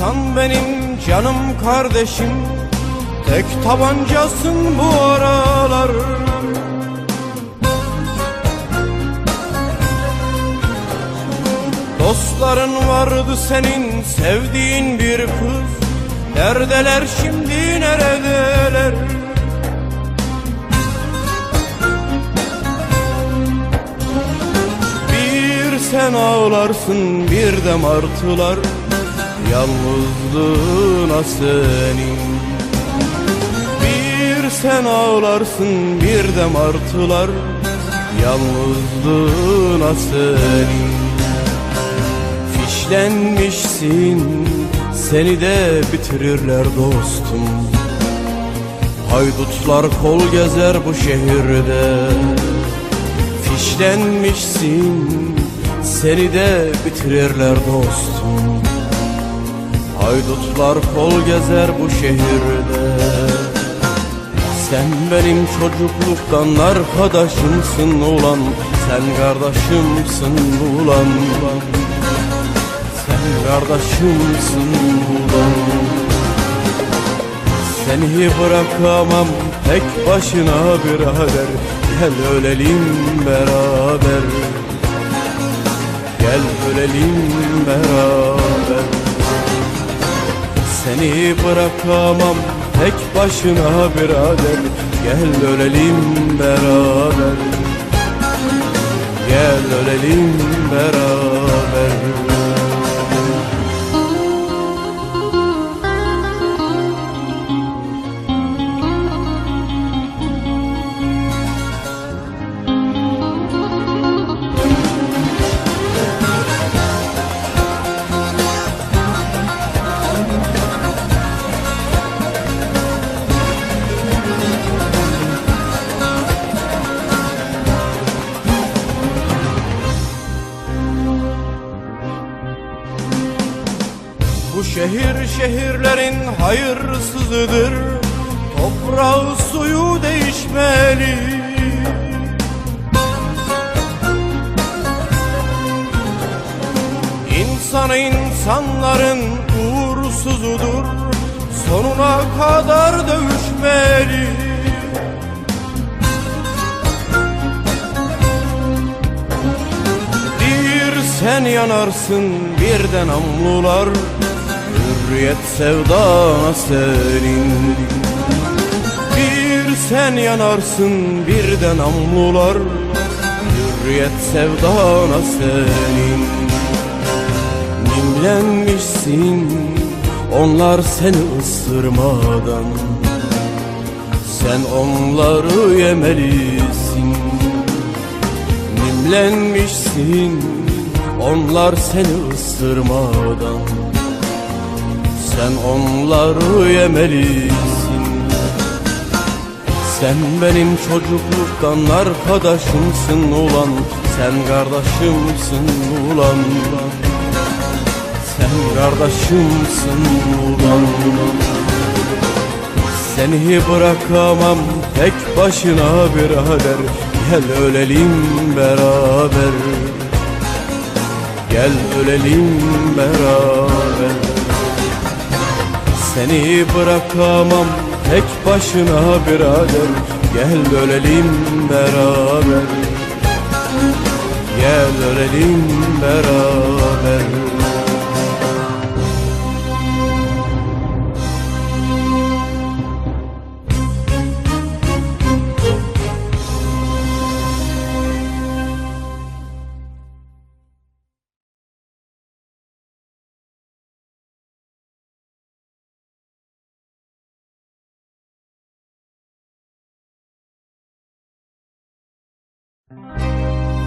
insan benim canım kardeşim. Tek tabancasın bu aralar. Dostların vardı senin sevdiğin bir kız. Neredeler şimdi neredeler? Bir sen ağlarsın bir de martılar Yalnızlığına senin. Bir sen ağlarsın bir de martılar. Yalnızlığına senin. Fişlenmişsin seni de bitirirler dostum. Haydutlar kol gezer bu şehirde. Fişlenmişsin seni de bitirirler dostum Haydutlar kol gezer bu şehirde. Sen benim çocukluktan arkadaşımsın ulan. Sen kardeşimsin ulan. Sen kardeşimsin ulan. Seni bırakamam tek başına birader. Gel ölelim beraber. Gel ölelim beraber Seni bırakamam tek başına birader. Gel ölelim beraber. Gel ölelim beraber şehir şehirlerin hayırsızıdır. Toprağı suyu değişmeli. İnsanı insanların uğursuzudur. Sonuna kadar dövüşmeli. Bir sen yanarsın bir de namlular Hürriyet sevdana senin. Bir sen yanarsın bir de namlular Hürriyet sevdana senin. Nimlenmişsin onlar seni ısırmadan. Sen onları yemelisin. Nimlenmişsin onlar seni ısırmadan Sen onları yemelisin. Sen benim çocukluktan arkadaşımsın ulan. Sen kardeşimsin ulan. Sen kardeşimsin ulan. Seni bırakamam tek başına birader. Gel ölelim beraber. Gel ölelim beraber Seni bırakamam tek başına birader. Gel ölelim beraber. Gel ölelim beraber Música